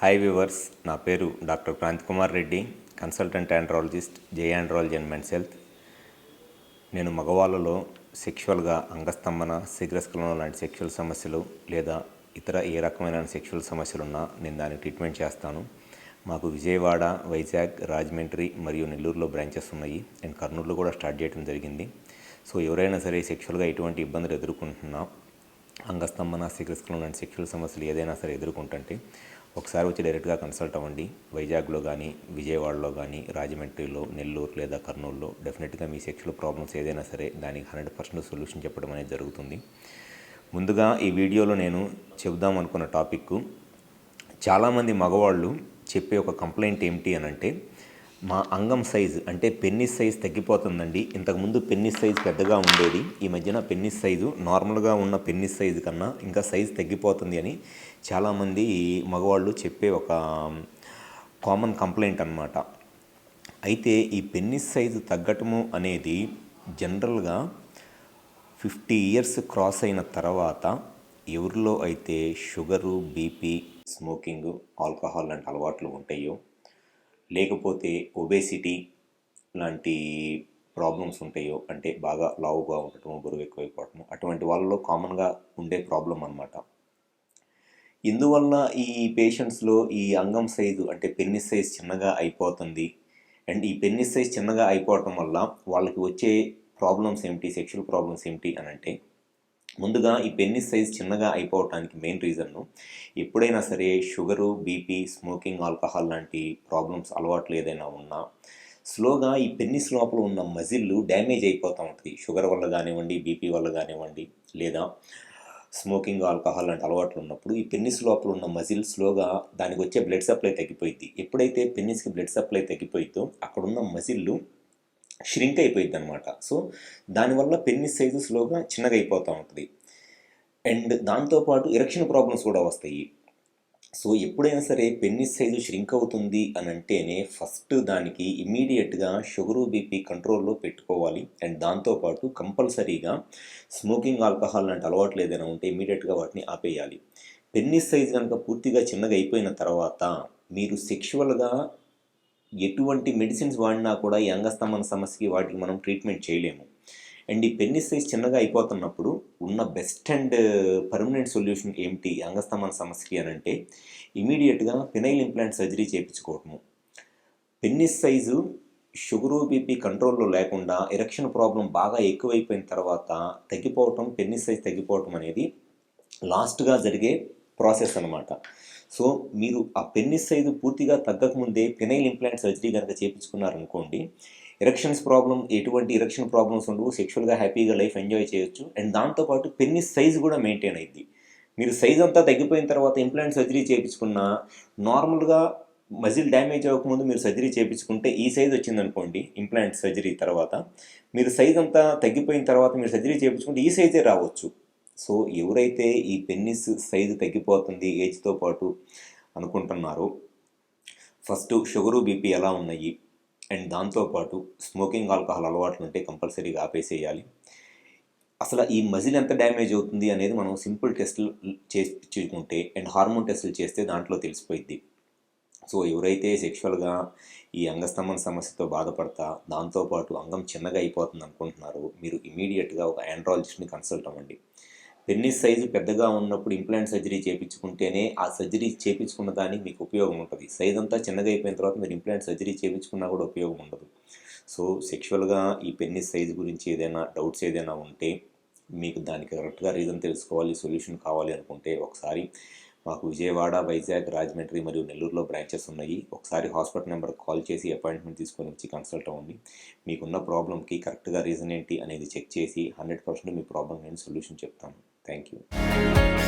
Hi viewers నా పేరు doctor Kranthi Kumar Reddy consultant andrologist J andrology and men's health నేను మగవాళ్ళలో సెక్షువల్గా అంగస్తంభన శీఘ్రస్ఖలనం లాంటి సెక్షువల్ సమస్యలు లేదా ఇతర ఏ రకమైన సెక్షువల్ సమస్యలున్నా నేను దానికి ట్రీట్మెంట్ చేస్తాను. మాకు విజయవాడ వైజాగ్ రాజమండ్రి మరియు నెల్లూరులో బ్రాంచెస్ ఉన్నాయి. అండ్ కర్నూలులో కూడా స్టార్ట్ చేయడం జరిగింది. సో ఎవరైనా సరే సెక్షువల్గా ఎటువంటి ఇబ్బందులు ఎదుర్కొంటున్నా అంగస్తంభన శీఘ్రస్ఖలనం లాంటి సెక్షువల్ సమస్యలు ఏదైనా సరే ఎదుర్కొంటుంటే ఒకసారి వచ్చి డైరెక్ట్గా కన్సల్ట్ అవ్వండి. వైజాగ్లో కానీ విజయవాడలో కానీ రాజమండ్రిలో నెల్లూరు లేదా కర్నూలులో డెఫినెట్గా మీ సెక్షువల్ ప్రాబ్లమ్స్ ఏదైనా సరే దానికి హండ్రెడ్ పర్సెంట్ సొల్యూషన్ చెప్పడం అనేది జరుగుతుంది. ముందుగా ఈ వీడియోలో నేను చెబుదాం అనుకున్న టాపిక్ చాలామంది మగవాళ్ళు చెప్పే ఒక కంప్లైంట్ ఏమిటి అని అంటే మా అంగం సైజు అంటే పెన్నిస్ సైజ్ తగ్గిపోతుందండి. ఇంతకుముందు పెన్నిస్ సైజు పెద్దగా ఉండేది. ఈ మధ్యన పెన్నిస్ సైజు నార్మల్గా ఉన్న పెన్నిస్ సైజు కన్నా ఇంకా సైజు తగ్గిపోతుంది అని చాలామంది మగవాళ్ళు చెప్పే ఒక కామన్ కంప్లైంట్ అన్నమాట. అయితే ఈ పెన్నిస్ సైజు తగ్గటము అనేది జనరల్గా ఫిఫ్టీ ఇయర్స్ క్రాస్ అయిన తర్వాత ఎవరిలో అయితే షుగరు బీపీ స్మోకింగ్ ఆల్కహాల్ లాంటి అలవాట్లు ఉంటాయో లేకపోతే ఒబేసిటీ లాంటి ప్రాబ్లమ్స్ ఉంటాయో అంటే బాగా లావుగా ఉండటం బరువు ఎక్కువైపోవటం అటువంటి వాళ్ళలో కామన్గా ఉండే ప్రాబ్లం అనమాట ఇందువల్ల ఈ పేషెంట్స్లో ఈ అంగం సైజు అంటే పెన్నిస్ సైజ్ చిన్నగా అయిపోతుంది. అండ్ ఈ పెన్నిస్ సైజ్ చిన్నగా అయిపోవటం వల్ల వాళ్ళకి వచ్చే ప్రాబ్లమ్స్ ఏమిటి సెక్షువల్ ప్రాబ్లమ్స్ ఏమిటి అని అంటే ముందుగా ఈ పెన్నిస్ సైజ్ చిన్నగా అయిపోవటానికి మెయిన్ రీజన్ను ఎప్పుడైనా సరే షుగరు బీపీ స్మోకింగ్ ఆల్కహాల్ లాంటి ప్రాబ్లమ్స్ అలవాట్లు ఏదైనా ఉన్నా స్లోగా ఈ పెన్నిస్ లోపల ఉన్న మజిల్లు డ్యామేజ్ అయిపోతూ ఉంటుంది. షుగర్ వల్ల కానివ్వండి బీపీ వల్ల కానివ్వండి లేదా స్మోకింగ్ ఆల్కహాల్ లాంటి అలవాట్లు ఉన్నప్పుడు ఈ పెన్నిస్ లోపల ఉన్న మజిల్ స్లోగా దానికి వచ్చే బ్లడ్ సప్లై తగ్గిపోయింది ఎప్పుడైతే పెన్నిస్కి బ్లడ్ సప్లై తగ్గిపోయిందో అక్కడున్న మజిల్లు ష్రింక్ అయిపోయింది అనమాట సో దానివల్ల పెన్నిస్ సైజు స్లోగా చిన్నగా అయిపోతూ ఉంటుంది. అండ్ దాంతోపాటు ఎరక్షన్ ప్రాబ్లమ్స్ కూడా వస్తాయి. సో ఎప్పుడైనా సరే పెన్నిస్ సైజు ష్రింక్ అవుతుంది అని అంటేనే ఫస్ట్ దానికి ఇమీడియట్గా షుగరు బీపీ కంట్రోల్లో పెట్టుకోవాలి. అండ్ దాంతోపాటు కంపల్సరీగా స్మోకింగ్ ఆల్కహాల్ లాంటి అలవాట్లు ఏదైనా ఉంటే ఇమీడియట్గా వాటిని ఆపేయాలి. పెన్నిస్ సైజు కనుక పూర్తిగా చిన్నగా అయిపోయిన తర్వాత మీరు సెక్షువల్గా ఎటువంటి మెడిసిన్స్ వాడినా కూడా ఈ అంగస్తంభన సమస్యకి వాటికి మనం ట్రీట్మెంట్ చేయలేము. అండ్ ఈ పెన్నిస్ సైజ్ చిన్నగా అయిపోతున్నప్పుడు ఉన్న బెస్ట్ అండ్ పర్మనెంట్ సొల్యూషన్ ఏమిటి అంగస్తంభన సమస్యకి అని అంటే ఇమీడియట్గా ఫినైల్ ఇంప్లాంట్ సర్జరీ చేయించుకోవటము. పెన్నిస్ సైజు షుగరు బీపీ కంట్రోల్లో లేకుండా ఎరక్షన్ ప్రాబ్లం బాగా ఎక్కువైపోయిన తర్వాత తగ్గిపోవటం పెన్నిస్ సైజ్ తగ్గిపోవటం అనేది లాస్ట్గా జరిగే ప్రాసెస్ అనమాట సో మీరు ఆ పెన్నిస్ సైజు పూర్తిగా తగ్గకముందే పెనైల్ ఇంప్లాంట్ సర్జరీ కనుక చేయించుకున్నారనుకోండి ఎరక్షన్స్ ప్రాబ్లం ఎటువంటి ఎరక్షన్ ప్రాబ్లమ్స్ ఉండవు సెక్షువల్గా హ్యాపీగా లైఫ్ ఎంజాయ్ చేయొచ్చు. అండ్ దాంతోపాటు పెన్నిస్ సైజ్ కూడా మెయింటైన్ అయింది మీరు సైజ్ అంతా తగ్గిపోయిన తర్వాత ఇంప్లాంట్ సర్జరీ చేయించుకున్న నార్మల్గా మజిల్ డ్యామేజ్ అవ్వకముందు మీరు సర్జరీ చేయించుకుంటే ఈ సైజ్ వచ్చిందనుకోండి ఇంప్లాంట్ సర్జరీ తర్వాత మీరు సైజ్ అంతా తగ్గిపోయిన తర్వాత మీరు సర్జరీ చేయించుకుంటే ఈ సైజే రావచ్చు. సో ఎవరైతే ఈ పెన్నిస్ సైజు తగ్గిపోతుంది ఏజ్తో పాటు అనుకుంటున్నారో ఫస్ట్ షుగరు బీపీ ఎలా ఉన్నాయి? అండ్ దాంతోపాటు స్మోకింగ్ ఆల్కహాల్ అలవాట్లు ఉంటే కంపల్సరీగా ఆపేసేయాలి. అసలు ఈ మజిల్ ఎంత డ్యామేజ్ అవుతుంది అనేది మనం సింపుల్ టెస్టులు చేసుకుంటే అండ్ హార్మోన్ టెస్టులు చేస్తే దాంట్లో తెలిసిపోయింది సో ఎవరైతే సెక్షువల్గా ఈ అంగస్తంభన సమస్యతో బాధపడతా దాంతోపాటు అంగం చిన్నగా అయిపోతుంది అనుకుంటున్నారో మీరు ఇమీడియట్గా ఒక ఆండ్రాలజిస్ట్ని కన్సల్ట్ అవ్వండి. పెన్నిస్ సైజు పెద్దగా ఉన్నప్పుడు ఇంప్లాంట్ సర్జరీ చేయించుకుంటేనే ఆ సర్జరీ చేయించుకున్న దానికి మీకు ఉపయోగం ఉంటుంది. సైజ్ అంతా చిన్నగా అయిపోయిన తర్వాత మీరు ఇంప్లాంట్ సర్జరీ చేయించుకున్నా కూడా ఉపయోగం ఉండదు. సో సెక్షువల్గా ఈ పెన్నిస్ సైజు గురించి ఏదైనా డౌట్స్ ఏదైనా ఉంటే మీకు దానికి కరెక్ట్గా రీజన్ తెలుసుకోవాలి సొల్యూషన్ కావాలి అనుకుంటే ఒకసారి మాకు విజయవాడ వైజాగ్ రాజమండ్రి మరియు నెల్లూరులో బ్రాంచెస్ ఉన్నాయి. ఒకసారి హాస్పిటల్ నెంబర్కి కాల్ చేసి అపాయింట్మెంట్ తీసుకొని వచ్చి కన్సల్ట్ అవ్వండి. మీకున్న ప్రాబ్లంకి కరెక్ట్గా రీజన్ ఏంటి అనేది చెక్ చేసి హండ్రెడ్ పర్సెంట్ మీ ప్రాబ్లమ్ నేను సొల్యూషన్ చెప్తాను. Thank you.